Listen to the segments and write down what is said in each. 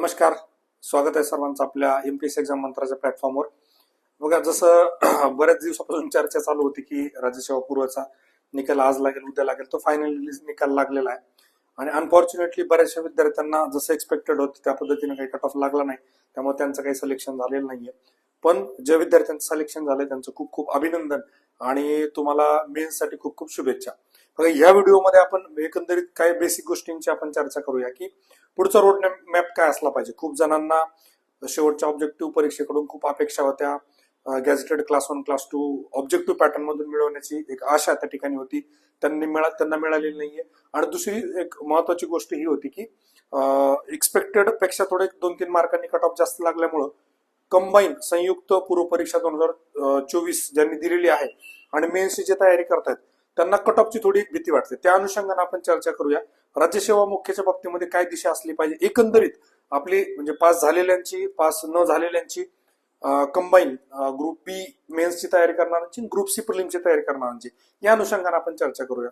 नमस्कार. स्वागत आहे सर्वांचं आपल्या एम पी एस एक्झाम मंत्राच्या प्लॅटफॉर्मवर बघा जसं बऱ्याच दिवसापासून चर्चा चालू होती की राज्यसेवा पूर्वचा निकाल आज लागेल उद्या लागेल तो फायनल निकाल लागलेला आहे. आणि अनफॉर्च्युनेटली बऱ्याचशा विद्यार्थ्यांना जसं एक्सपेक्टेड होतं त्या पद्धतीने काही कट ऑफ लागला नाही. त्यामुळे त्यांचं काही सिलेक्शन झालेलं नाहीये. पण ज्या विद्यार्थ्यांचं सिलेक्शन झालंय त्यांचं खूप खूप अभिनंदन आणि तुम्हाला मेन्ससाठी खूप खूप शुभेच्छा. बघा या व्हिडिओमध्ये आपण एकंदरीत काही बेसिक गोष्टींची आपण चर्चा करूया की पुढचा रोड मॅप काय असला पाहिजे. खूप जणांना शेवटच्या ऑब्जेक्टिव्ह परीक्षेकडून खूप अपेक्षा होत्या. Gazetted class one class two objective pattern मधून मिळवण्याची एक आशा त्या ठिकाणी होती. त्यांनी मिळा त्यांना मिळालेली नाहीये. आणि दुसरी एक महत्वाची गोष्ट ही होती की एक्सपेक्टेडपेक्षा थोडे दोन तीन मार्कांनी कट ऑफ जास्त लागल्यामुळं कंबाईन संयुक्त पूर्व परीक्षा दोन हजार चोवीस ज्यांनी दिलेली आहे आणि मेन्सची जी तयारी करतायत त्यांना कट ऑफची थोडी भीती वाटते. त्या अनुषंगाने आपण चर्चा करूया. राज्यसेवा मुख्याच्या बाबतीमध्ये काय दिशा असली पाहिजे? एकंदरीत आपली म्हणजे पास झालेल्यांची पास न झालेल्यांची कंबाईन ग्रुप बी मेन्सची तयारी करणाऱ्यांची ग्रुप सी प्रिलिमची तयारी करणाऱ्यांची. या अनुषंगाने आपण चर्चा करूया.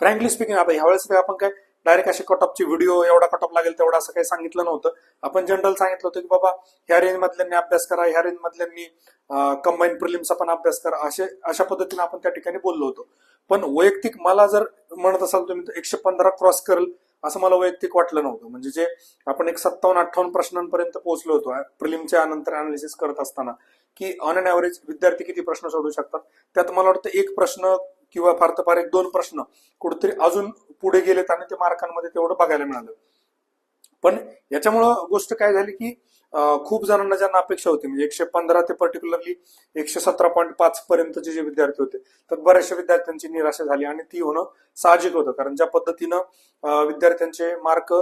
फ्रँकली स्पीकिंग आता ह्यावेळेस आपण काय डायरेक्ट असे कट व्हिडिओ एवढा कट ऑफ लागेल तेवढा असं काही सांगितलं नव्हतं. आपण जनरल सांगितलं होतं की बाबा ह्या रेंज मधल्यांनी अभ्यास करा ह्या रेंज मधल्यांनी कंबाईन प्रिलिम्सचा पण अभ्यास करा असे अशा पद्धतीने आपण त्या ठिकाणी बोललो होतो. पण वैयक्तिक मला जर म्हणत असाल तुम्ही एकशे पंधरा क्रॉस करेल असं मला वैयक्तिक वाटलं नव्हतं. म्हणजे जे आपण एक सत्तावन्न अठ्ठावन्न प्रश्नांपर्यंत पोहोचलो होतो प्रिलिमच्या नंतर अनालिसिस करत असताना की ऑन अन ऍव्हरेज विद्यार्थी किती प्रश्न सोडू शकतात? त्यात मला वाटतं एक प्रश्न किंवा फार तर फार एक दोन प्रश्न कुठेतरी अजून पुढे गेलेत आणि ते मार्कांमध्ये तेवढं बघायला मिळालं. पण याच्यामुळं गोष्ट काय झाली की खूप जणांना ज्यांना अपेक्षा होती म्हणजे एकशे पंधरा ते पर्टिक्युलरली एकशे सतरा पॉईंट पाच पर्यंतचे जे विद्यार्थी होते तर बऱ्याचशा विद्यार्थ्यांची निराशा झाली आणि ती होणं साहजिक होतं. कारण ज्या पद्धतीनं विद्यार्थ्यांचे मार्क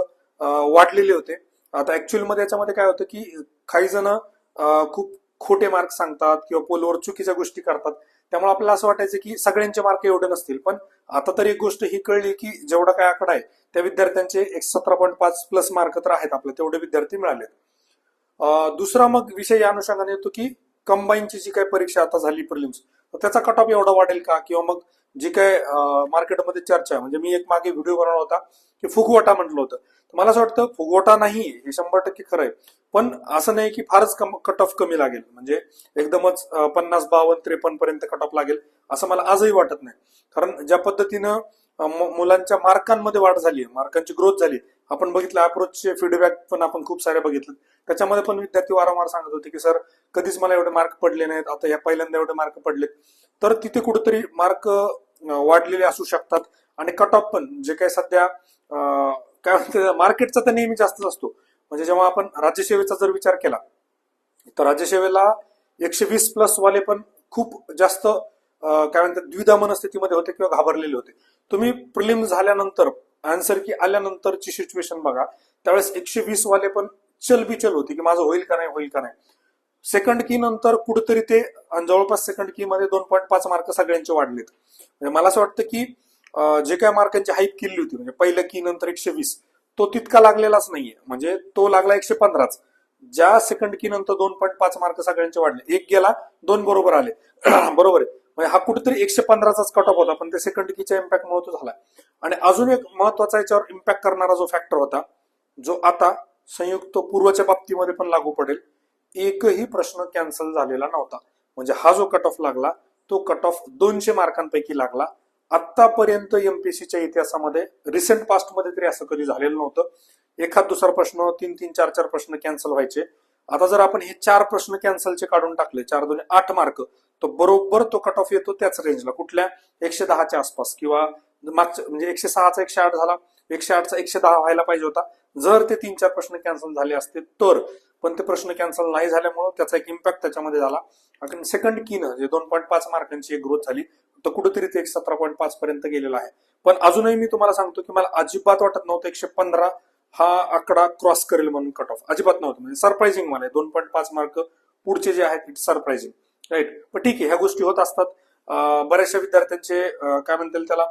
वाढलेले होते आता ऍक्च्युअलमध्ये याच्यामध्ये काय होतं की काही जण खूप खोटे मार्क सांगतात किंवा पोलवर चुकीच्या गोष्टी करतात त्यामुळे आपल्याला असं वाटायचं की सगळ्यांचे मार्क एवढे नसतील. पण आता तर एक गोष्ट ही कळली की जेवढा काय आकडा आहे त्या विद्यार्थ्यांचे एक सतरा पॉईंट पाच प्लस मार्क तर आहेत आपले तेवढे विद्यार्थी मिळाले दुसरा मग विषय या अनुषंगाने येतो की कंबाईनची जी काही परीक्षा आता झाली प्रिलिम्स त्याचा कट ऑफ एवढा वाढेल का? किंवा मग जी काय मार्केटमध्ये चर्चा म्हणजे मी एक मागे व्हिडिओ बनवला होता की फुगवटा म्हटलं होतं. मला असं वाटतं फुगवटा नाही हे शंभर टक्के खरं आहे. पण असं नाही की फारच कट ऑफ कमी लागेल. म्हणजे एकदमच पन्नास बावन्न त्रेपन्न पर्यंत कट ऑफ लागेल असं मला आजही वाटत नाही. कारण ज्या पद्धतीनं मुलांच्या मार्कांमध्ये वाढ झाली मार्कांची ग्रोथ झाली आपण बघितलं अप्रोचचे फीडबॅक पण आपण खूप सारे बघितले. त्याच्यामध्ये पण विद्यार्थी वारंवार सांगत होते की सर कधीच मला एवढे मार्क पडले नाहीत. आता या पहिल्यांदा एवढे मार्क पडलेत. तर तिथे कुठेतरी मार्क वाढलेले असू शकतात. आणि कट ऑफ पण जे काही सध्या काय म्हणते मार्केटचा तर नेहमी जास्तच असतो. म्हणजे जेव्हा आपण राज्यसेवेचा जर विचार केला तर राज्यसेवेला एकशे वीस प्लस वाले पण खूप जास्त काय म्हणतात द्विधा मनस्थितीमध्ये होते किंवा घाबरलेले होते. तुम्ही प्रिलिम झाल्यानंतर आन्सर की आल्यानंतरची सिच्युएशन बघा त्यावेळेस एकशे वीस वाले पण चलबिचल होती की माझं होईल का नाही होईल का नाही. सेकंड की नंतर कुठेतरी ते जवळपास सेकंड की मध्ये दोन पॉईंट पाच मार्क सगळ्यांचे वाढलेत. म्हणजे मला असं वाटतं की जे काय मार्कांची हाईप केली होती म्हणजे पहिलं की नंतर एकशे वीस. तो तितका लागलेलाच नाहीये. म्हणजे तो लागला एकशे पंधराच. ज्या सेकंड की नंतर दोन पॉईंट पाच मार्क सगळ्यांचे वाढले. एक गेला दोन बरोबर आले. बरोबर आहे. म्हणजे हा कुठेतरी एकशे पंधराचाच कट ऑफ होता पण ते सेकंड कीच्या इम्पॅक्टमुळे तो झाला. आणि अजून एक महत्त्वाचा याच्यावर इम्पॅक्ट करणारा जो फॅक्टर होता जो आता संयुक्त पूर्वच्या बाबतीमध्ये पण लागू पडेल एकही प्रश्न कॅन्सल झालेला नव्हता. म्हणजे हा जो कट ऑफ लागला तो कट ऑफ दोनशे मार्कांपैकी लागला. आतापर्यंत एमपीएससीच्या इतिहासामध्ये रिसेंट पास्टमध्ये तरी असं कधी झालेलं नव्हतं. एखाद दुसरा प्रश्न तीन तीन चार चार प्रश्न कॅन्सल व्हायचे. आता जर आपण हे चार प्रश्न कॅन्सलचे काढून टाकले चार दोन आठ मार्क तर बरोबर तो कट ऑफ येतो त्याच रेंजला कुठल्या? एकशे दहाच्या आसपास किंवा मागच्या म्हणजे एकशे सहाचा एकशे आठ झाला. एकशे आठचा एकशे दहा व्हायला पाहिजे होता. जर ते तीन चार प्रश्न कॅन्सल झाले असते तर. पण ते प्रश्न कॅन्सल नाही झाल्यामुळे त्याचा एक इम्पॅक्ट त्याच्यामध्ये झाला. कारण सेकंड कीनं जे दोन पॉईंट पाच मार्कांची एक ग्रोथ झाली तर कुठेतरी ते एक सतरा पॉईंट पाच पर्यंत गेलेला आहे. पण अजूनही मी तुम्हाला सांगतो की मला अजिबात वाटत नव्हतं एकशे पंधरा हा आकडा क्रॉस करेल म्हणून कट ऑफ अजिबात नव्हतं. म्हणजे सरप्राइझिंग मला दोन पॉईंट पाच मार्क पुढचे जे आहेत इट सरप्राइझिंग राईट पण ठीक आहे ह्या गोष्टी होत असतात. बऱ्याचशा विद्यार्थ्यांचे काय म्हणतील त्याला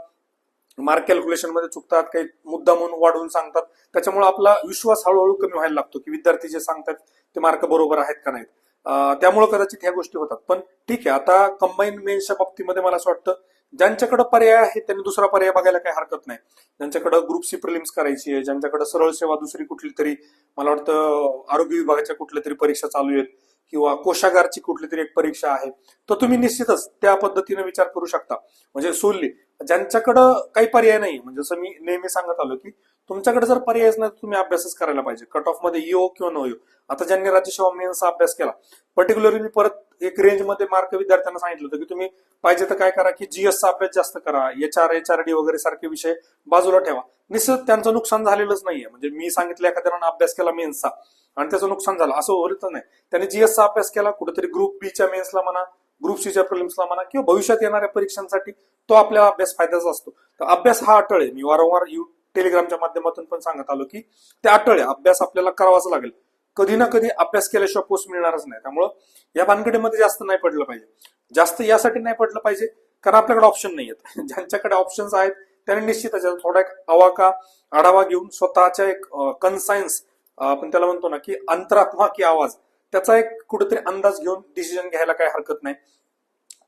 मार्क कॅल्क्युलेशनमध्ये चुकतात काही मुद्दा म्हणून वाढवून सांगतात. त्याच्यामुळे आपला विश्वास हळूहळू कमी व्हायला लागतो की विद्यार्थी जे सांगतात ते मार्क बरोबर आहेत का नाहीत. त्यामुळे कदाचित ह्या गोष्टी होतात. पण ठीक आहे आता कंबाईन मेन्सच्या बाबतीमध्ये मला असं वाटतं ज्यांच्याकडे पर्याय आहे त्यांनी दुसरा पर्याय बघायला काही हरकत नाही. ज्यांच्याकडे ग्रुप सी प्रिलिम्स करायची आहे ज्यांच्याकडे सरळ सेवा दुसरी कुठली तरी मला वाटतं आरोग्य विभागाच्या कुठल्या तरी परीक्षा चालू आहेत किंवा कोशागारची कुठली तरी एक परीक्षा आहे तर तुम्ही निश्चितच त्या पद्धतीने विचार करू शकता. म्हणजे सोलली ज्यांच्याकडं काही पर्याय नाही म्हणजे जसं मी नेहमी सांगत आलो की तुमच्याकडे जर पर्यायच नाही तर तुम्ही अभ्यासच करायला पाहिजे. कट ऑफमध्ये येऊ किंवा न येऊ आता ज्यांनी राज्यसेवा मेन्सचा अभ्यास केला पर्टिक्युलरली मी परत एक रेंजमध्ये मार्क विद्यार्थ्यांना सांगितलं होतं की तुम्ही पाहिजे तर काय करा की जीएसचा अभ्यास जास्त करा H R H R D वगैरे सारखे विषय बाजूला ठेवा. निश्चित त्यांचं नुकसान झालेलंच नाहीये. म्हणजे मी सांगितलं एखाद्यानं अभ्यास केला मेन्सचा आणि त्याचं नुकसान झालं. असं होतं नाही. त्याने जीएसचा अभ्यास केला कुठेतरी ग्रुप बीच्या मेन्सला म्हणा ग्रुप सीच्या प्रिलिम्सला म्हणा किंवा भविष्यात येणाऱ्या परीक्षांसाठी तो आपल्या अभ्यास फायद्याचा असतो. तर अभ्यास हा अटळ आहे. मी वारंवार यू टेलिग्रामच्या माध्यमातून पण सांगत आलो की त्या अटळ अभ्यास आपल्याला करावाच लागेल. कधी ना कधी अभ्यास केल्याशिवाय पोस्ट मिळणारच नाही. त्यामुळं या भानगडीमध्ये जास्त नाही पडलं पाहिजे. जास्त यासाठी नाही पडलं पाहिजे कारण आपल्याकडे ऑप्शन नाही आहेत ज्यांच्याकडे ऑप्शन्स आहेत त्यांनी निश्चित त्याच्यात थोडा एक अवाका आढावा घेऊन स्वतःच्या एक कन्सायन्स आपण त्याला म्हणतो ना की अंतरात्मा की आवाज त्याचा एक कुठेतरी अंदाज घेऊन डिसिजन घ्यायला काही हरकत नाही.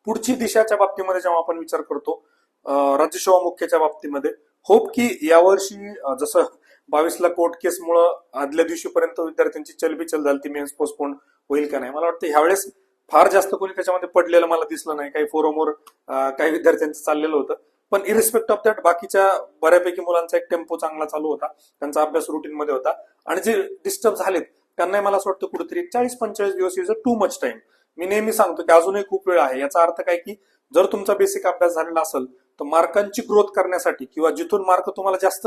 पुढची दिशाच्या बाबतीमध्ये जेव्हा आपण विचार करतो अं, राज्यसेवा मुख्याच्या बाबतीमध्ये होप की यावर्षी जसं बावीसला कोर्ट केसमुळं आदल्या दिवशीपर्यंत विद्यार्थ्यांची चलबिचल झाली ती मेन्स पोस्टपोन होईल का नाही? मला वाटतं ह्यावेळेस फार जास्त कोणी त्याच्यामध्ये पडलेलं मला दिसलं नाही. काही फोरमवर काही विद्यार्थ्यांचं चाललेलं होतं. पण इरिस्पेक्ट ऑफ दॅट बाकीच्या बऱ्यापैकी मुलांचा एक टेम्पो चांगला चालू होता. त्यांचा अभ्यास रुटीन मध्ये होता. आणि जे डिस्टर्ब झालेत त्यांनाही मला असं वाटतं कुठेतरी चाळीस पंचेचाळीस दिवस is a too much time मी नेहमी सांगतो की अजूनही खूप वेळ आहे. याचा अर्थ काय की जर तुमचा बेसिक अभ्यास झालेला असेल तर मार्कांची ग्रोथ करण्यासाठी किंवा जिथून मार्क तुम्हाला जास्त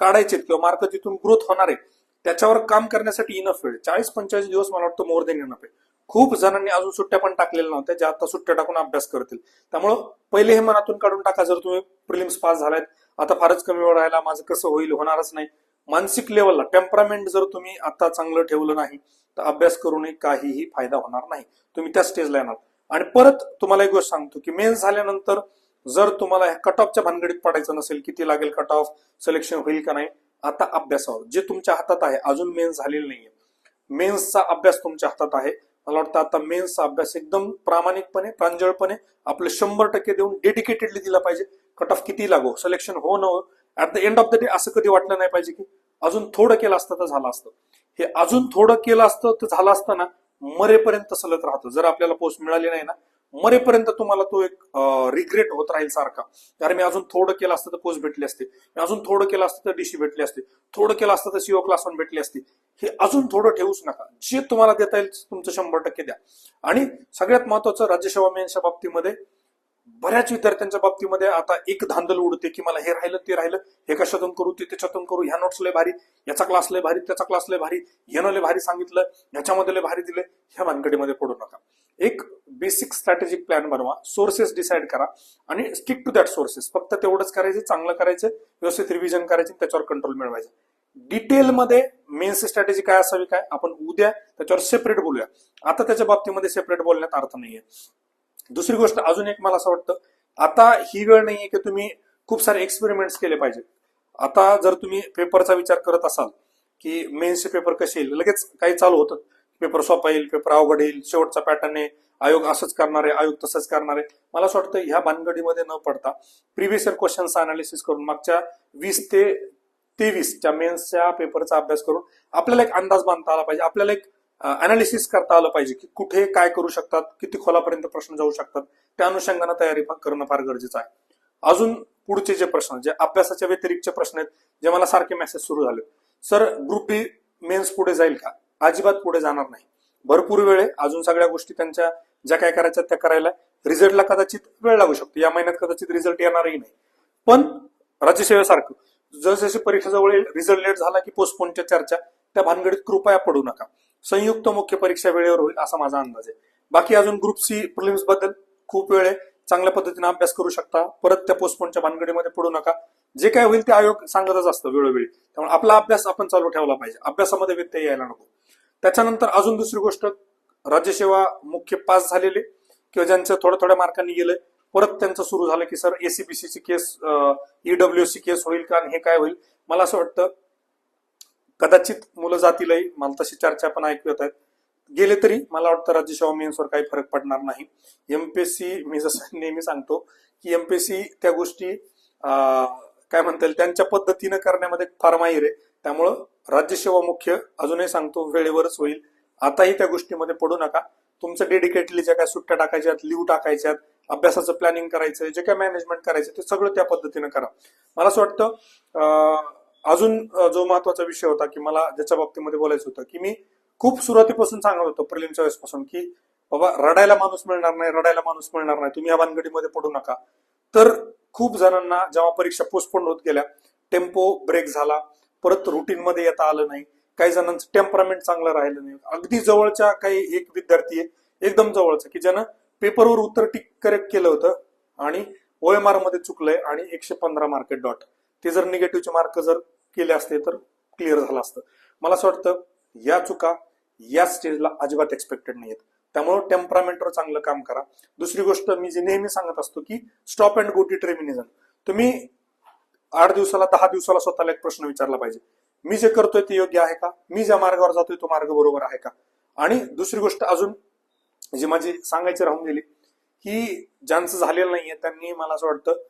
काढायचे किंवा मार्क जिथून ग्रोथ होणार आहे त्याच्यावर काम करण्यासाठी इनफ वेळ. चाळीस पंचेचाळीस दिवस मला वाटतं मोर देन इनफ आहे. खूप जणांनी अजून सुट्ट्या पण टाकलेल्या नव्हत्या ज्या आता सुट्ट्या टाकून अभ्यास करतील. त्यामुळं पहिले हे मनातून काढून टाका जर तुम्ही प्रिलिम्स पास झालायत आता फारच कमी वेळ राहिला माझं कसं होईल होणारच नाही. मानसिक लेवलला टेम्परामेंट जर तुम्ही आता चांगलं ठेवलं नाही तर अभ्यास करूनही काहीही फायदा होणार नाही. तुम्ही त्या स्टेजला येणार. आणि परत तुम्हाला एक गोष्ट सांगतो की मेन्स झाल्यानंतर जर तुम्हाला कट ऑफच्या भानगडीत पडायचं नसेल किती लागेल कट ऑफ सिलेक्शन होईल का नाही आता अभ्यासावर. जे तुमच्या हातात आहे अजून मेन्स झालेलं नाहीये. मेन्सचा अभ्यास तुमच्या हातात आहे. मला वाटतं आता मेन्सचा अभ्यास एकदम प्रामाणिकपणे प्रांजळपणे आपलं शंभर टक्के देऊन डेडिकेटेडली दिला पाहिजे. कट ऑफ किती लागो सिलेक्शन हो न हो at the end of the day असं कधी वाटलं नाही पाहिजे की अजून थोडं केलं असतं तर झालं असतं. हे अजून थोडं केलं असतं तर झालं असतं ना मरेपर्यंत सलत राहतं. जर आपल्याला पोस्ट मिळाली नाही ना मरेपर्यंत तुम्हाला तो एक रिग्रेट होत राहील सारखा. कारण मी अजून थोडं केलं असतं तर पोस्ट भेटली असते. मी अजून थोडं केलं असतं तर डीसी भेटली असते. थोडं केलं असतं तर सीओ क्लास वन भेटली असती. हे अजून थोडं ठेवूच नका. जे तुम्हाला देता येईल तुमचं शंभर टक्के द्या. आणि सगळ्यात महत्वाचं राज्यसेवा मेनच्या बाबतीमध्ये बऱ्याच विद्यार्थ्यांच्या बाबतीमध्ये आता एक धांदल उडते की मला हे राहिलं ते राहिलं हे कशातून करू ते त्याच्यातून करू ह्या नोट्स लय भारी याचा क्लास लय भारी त्याचा क्लास लय भारी यानं लय भारी सांगितलं ह्याच्यामध्ये लय भारी दिले ह्या भानगडीमध्ये पडू नका. एक बेसिक स्ट्रॅटेजिक प्लॅन बनवा सोर्सेस डिसाईड करा आणि स्टिक टू दॅट सोर्सेस फक्त तेवढंच करायचं चांगलं करायचं व्यवस्थित रिव्हिजन करायचे त्याच्यावर कंट्रोल मिळवायचं. डिटेलमध्ये मेन्स स्ट्रॅटेजी काय असावी काय? आपण उद्या त्याच्यावर सेपरेट बोलूया. आता त्याच्या बाबतीमध्ये सेपरेट बोलण्यात अर्थ नाहीये. दुसरी गोष्ट अजून एक मला असं वाटतं आता ही वेळ नाहीये की तुम्ही खूप सारे एक्सपेरिमेंट्स केले पाहिजेत. आता जर तुम्ही पेपरचा विचार करत असाल की मेन्सचे पेपर कसे येईल लगेच काही चालू होतं. पेपर सोपा येईल पेपर अवघड येईल शेवटचा पॅटर्न आहे आयोग असंच करणार आहे आयोग तसंच करणार आहे. मला असं वाटतं ह्या भानगडीमध्ये न पडता प्रिव्हियस इयर क्वेश्चनचा अनालिसिस करून मागच्या वीस ते तेवीसच्या मेन्सच्या पेपरचा अभ्यास करून आपल्याला एक अंदाज बांधता आला पाहिजे. आपल्याला एक अनालिसिस करता आलं पाहिजे की कुठे काय करू शकतात किती खोलापर्यंत प्रश्न जाऊ शकतात त्या अनुषंगाने तयारी करणं फार गरजेचं आहे. अजून पुढचे जे प्रश्न जे अभ्यासाच्या व्यतिरिक्त प्रश्न आहेत जे मला सारखे मेसेज सुरू झाले सर ग्रुप बी मेन्स पुढे जाईल का? अजिबात पुढे जाणार नाही. भरपूर वेळ आहे अजून सगळ्या गोष्टी त्यांच्या ज्या काय करायच्या त्या करायला. रिझल्टला कदाचित वेळ लागू शकतो. या महिन्यात कदाचित रिझल्ट येणारही नाही. पण राज्यसेवेसारखं जसजशी परीक्षा जवळ रिझल्ट लेट झाला की पोस्टपोनच्या चर्चा त्या भानगडीत कृपया पडू नका. संयुक्त मुख्य परीक्षा वेळेवर होईल असा माझा अंदाज आहे. बाकी अजून ग्रुप सी प्रिलिम्सबद्दल खूप वेळ आहे. चांगल्या पद्धतीने अभ्यास करू शकता. परत त्या पोस्टपोनच्या भानगडीमध्ये पडू नका. जे काय होईल ते आयोग सांगतच असतं वेळोवेळी. त्यामुळे आपला अभ्यास आपण चालू ठेवला पाहिजे. अभ्यासामध्ये व्यत्यय यायला नको. त्याच्यानंतर अजून दुसरी गोष्ट राज्यसेवा मुख्य पास झालेले किंवा ज्यांचं थोड्या थोड्या मार्कांनी गेलंय परत त्यांचं सुरू झालं की सर एसीबीसीची केस ईडब्ल्यूसी केस होईल का हे काय होईल? मला असं वाटतं कदाचित मुलं जातीलही मला तशी चर्चा पण ऐकू येत आहेत. गेले तरी मला वाटतं राज्यसेवा मेन्सवर काही फरक पडणार नाही. एमपीएससी मी जसं नेहमी सांगतो की एमपीएससी त्या गोष्टी काय म्हणता येईल त्यांच्या पद्धतीनं करण्यामध्ये फार माहीर आहे. त्यामुळं राज्यसेवा मुख्य अजूनही सांगतो वेळेवरच होईल. आताही त्या गोष्टीमध्ये पडू नका. तुमचं डेडिकेटली ज्या काय सुट्ट्या टाकायच्यात लिव्ह टाकायच्यात अभ्यासाचं प्लॅनिंग करायचं जे काय मॅनेजमेंट करायचं ते सगळं त्या पद्धतीनं करा. मला असं वाटतं अजून जो महत्त्वाचा विषय होता की मला ज्याच्या बाबतीमध्ये बोलायचं होतं की मी खूप सुरुवातीपासून सांगत होतो प्रिलिमच्या वेळेसपासून की बाबा रडायला माणूस मिळणार नाही रडायला माणूस मिळणार नाही तुम्ही या भानगडीमध्ये पडू नका. तर खूप जणांना जेव्हा परीक्षा पोस्टपोन होत गेल्या टेम्पो ब्रेक झाला परत रुटीन मध्ये येता आलं नाही काही जणांचं टेम्परामेंट चांगलं राहिलं नाही. अगदी जवळच्या काही एक विद्यार्थी आहे एकदम जवळचा की ज्यानं पेपरवर उत्तर टिक करेक्ट केलं होतं आणि ओएमआरमध्ये चुकलंय आणि एकशे पंधरा मार्केट डॉट ते जर निगेटिव्हचे मार्क जर केले असते तर क्लिअर झालं असतं. मला असं वाटतं या चुका या स्टेजला अजिबात एक्सपेक्टेड नाहीत त्यामुळे टेम्परामेंटवर चांगलं काम करा. दुसरी गोष्ट मी जी नेहमी सांगत असतो की स्टॉप अँड गो टी ट्रेमिनिझम तुम्ही आठ दिवसाला दहा दिवसाला स्वतःला एक प्रश्न विचारला पाहिजे. मी जे करतोय ते योग्य आहे का? मी ज्या मार्गावर जातोय तो मार्ग बरोबर आहे का? आणि दुसरी गोष्ट अजून जी माझी सांगायची राहून गेली की ज्यांचं झालेलं नाहीये त्यांनी मला असं वाटतं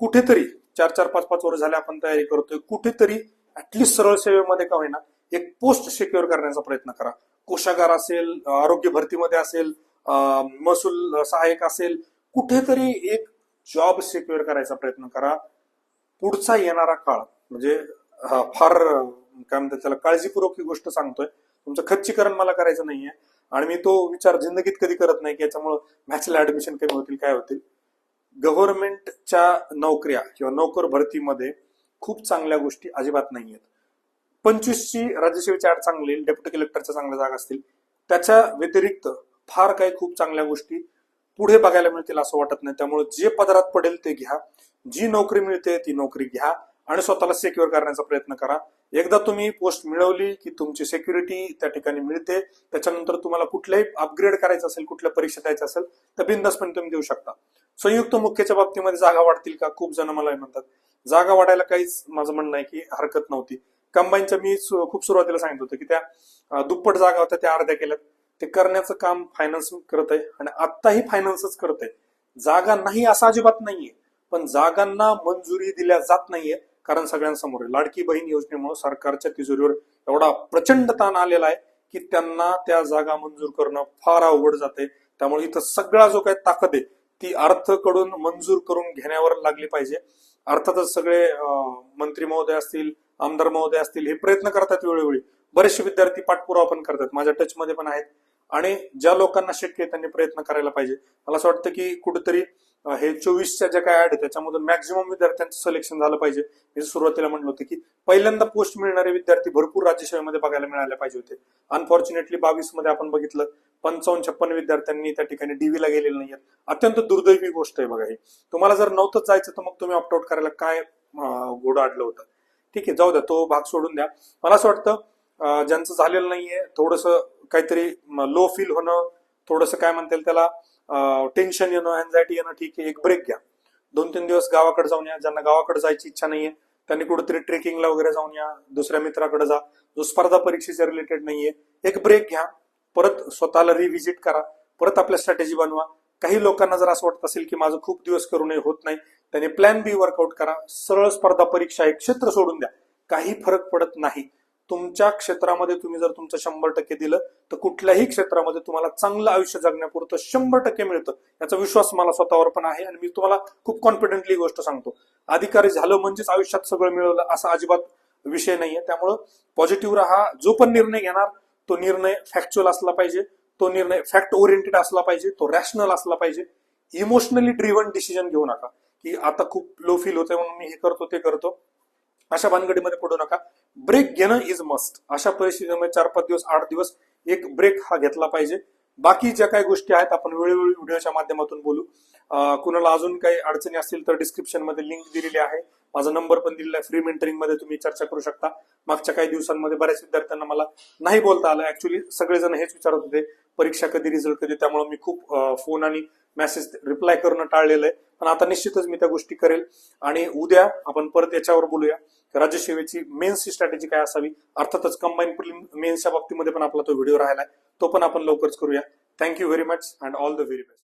कुठेतरी चार चार पाच पाच वर्ष झाले आपण तयारी करतोय. कुठेतरी ऍटलिस्ट सरळ सेवेमध्ये का होईना एक पोस्ट सिक्युअर करण्याचा प्रयत्न करा. कोशागार असेल आरोग्य भरतीमध्ये असेल महसूल सहाय्यक असेल कुठेतरी एक जॉब सिक्युअर करायचा प्रयत्न करा. पुढचा येणारा काळ म्हणजे फार काय म्हणतात त्याला काळजीपूर्वक ही गोष्ट सांगतोय. तुमचं खच्चीकरण मला करायचं नाहीये. आणि मी तो विचार जिंदगीत कधी करत नाही की याच्यामुळं मॅथ्सला ऍडमिशन कमी होतील काय होतील. गव्हर्नमेंटच्या नोकऱ्या किंवा नोकर भरतीमध्ये खूप चांगल्या गोष्टी अजिबात नाही आहेत पंचवीसची राज्यसेवेची आठ चांगली डेप्युटी कलेक्टरच्या चांगल्या जागा असतील त्याच्या व्यतिरिक्त फार काही खूप चांगल्या गोष्टी पुढे बघायला मिळतील असं वाटत नाही. त्यामुळे जे पदरात पडेल ते घ्या. जी नोकरी मिळते ती नोकरी घ्या आणि स्वतःला सेक्युअर करण्याचा प्रयत्न करा. एकदा तुम्ही पोस्ट मिळवली की तुमची सिक्युरिटी त्या ठिकाणी मिळते त्याच्यानंतर तुम्हाला कुठलंही अपग्रेड करायचं असेल कुठल्या परीक्षा द्यायचं असेल तर बिंदासपणे तुम्ही देऊ शकता. संयुक्त मुख्यच्या बाबतीमध्ये जागा वाढतील का? खूप जण मला म्हणतात. जागा वाढायला काहीच माझं म्हणणं आहे की हरकत नव्हती. कंबाईनच्या मी खूप सुरुवातीला सांगितलं होतं की त्या दुप्पट जागा होत्या त्या अर्ध्या केल्यात. ते करण्याचं काम फायनान्स करत आहे आणि आत्ताही फायनान्सच करत आहे. जागा नाही असं अजिबात नाहीये. पण जागांना मंजुरी दिल्या जात नाहीये कारण सगळ्यांसमोर लाडकी बहीण योजनेमुळे सरकारच्या तिजोरीवर एवढा प्रचंड ताण आलेला आहे की त्यांना त्या जागा मंजूर करणं फार अवघड जाते त्यामुळे इथं सगळा जो काही ताकद आहे ती अर्थकडून मंजूर करून घेण्यावर लागली पाहिजे. अर्थातच सगळे मंत्री महोदय असतील आमदार महोदय असतील हे प्रयत्न करतात वेळोवेळी. बरेचसे विद्यार्थी पाठपुरावा पण करतात. माझ्या टचमध्ये पण आहेत. आणि ज्या लोकांना शक्य आहे त्यांनी प्रयत्न करायला पाहिजे. मला असं वाटतं की कुठेतरी हे चोवीसच्या ज्या काय ऍड आहे त्याच्यामधून मॅक्झिमम विद्यार्थ्यांचं सिलेक्शन झालं पाहिजे. मी सुरुवातीला म्हणलं होतं की पहिल्यांदा पोस्ट मिळणारे विद्यार्थी भरपूर राज्यसेवेमध्ये बघायला मिळाले पाहिजे होते. अनफॉर्च्युनेटली बावीसमध्ये आपण बघितलं. पंचावन्न छप्पन विद्यार्थ्यांनी त्या ठिकाणी डीव्हीला गेलेले नाहीयेत. अत्यंत दुर्दैवी गोष्ट आहे बघा ही. तुम्हाला जर नव्हतं जायचं तर मग तुम्ही ऑप्टआउट करायला काय अं, आडलं होतं. ठीक आहे जाऊ द्या तो भाग सोडून द्या. मला असं वाटतं ज्यांचं झालेलं नाहीये थोडस काहीतरी लो फील होणं थोडस काय म्हणता येईल त्याला टेन्शन येणं अँझायटी येणं ठीक आहे. एक ब्रेक घ्या. दोन तीन दिवस गावाकडे जाऊन या. ज्यांना गावाकडे जायची इच्छा नाहीये त्यांनी कुठेतरी ट्रेकिंगला वगैरे जाऊन या. दुसऱ्या मित्राकडे जा. जो स्पर्धा परीक्षेच्या रिलेटेड नाहीये. एक ब्रेक घ्या. परत स्वतःला रिव्हिजिट करा परत आपल्या स्ट्रॅटेजी बनवा. काही लोकांना जर असं वाटत असेल की माझं खूप दिवस करूनही होत नाही त्यांनी प्लॅन बी वर्कआउट करा. सरळ स्पर्धा परीक्षा हे क्षेत्र सोडून द्या. काही फरक पडत नाही. तुमच्या क्षेत्रामध्ये तुम्ही जर तुमचं शंभर टक्के दिलं तर कुठल्याही क्षेत्रामध्ये तुम्हाला चांगलं आयुष्य जगण्यापुरतं शंभर टक्के मिळतं. याचा विश्वास मला स्वतःवर पण आहे आणि मी तुम्हाला खूप कॉन्फिडेंटली गोष्ट सांगतो. अधिकारी झालं म्हणजेच आयुष्यात सगळं मिळवलं असा अजिबात विषय नाहीये. त्यामुळं पॉझिटिव्ह राहा. जो पण निर्णय घेणार तो निर्णय फॅक्च्युअल असला पाहिजे तो निर्णय फॅक्ट ओरिएंटेड असला पाहिजे तो रॅशनल असला पाहिजे. इमोशनली ड्रिव्हन डिसिजन घेऊ नका. की आता खूप लो फील होतंय म्हणून मी हे करतो ते करतो. अशा भानगडीमध्ये पडू नका. ब्रेक घेणं इज मस्ट अशा परिस्थितीमध्ये चार पाच दिवस आठ दिवस एक ब्रेक हा घेतला पाहिजे. बाकी ज्या काही गोष्टी आहेत आपण वेळोवेळी व्हिडिओच्या माध्यमातून बोलू. कुणाला अजून काही अडचणी असतील तर डिस्क्रिप्शनमध्ये लिंक दिलेली आहे. माझा नंबर पण दिलेला आहे. फ्री मेंटरिंगमध्ये तुम्ही चर्चा करू शकता. मागच्या काही दिवसांमध्ये बऱ्याच विद्यार्थ्यांना मला नाही बोलता आलं. ऍक्च्युली सगळेजण हेच विचारत होते परीक्षा कधी रिझल्ट कधी? त्यामुळे मी खूप फोन आणि मेसेज रिप्लाय करणं टाळलेलं आहे. पण आता निश्चितच मी त्या गोष्टी करेल. आणि उद्या आपण परत याच्यावर बोलूया. राज्यसेवेची मेन्सची स्ट्रॅटेजी काय असावी? अर्थातच कंबाईन मेन्सच्या बाबतीमध्ये पण आपला तो व्हिडिओ राहिलाय. तो पण आपण लवकरच करूया. Thank you very much and all the very best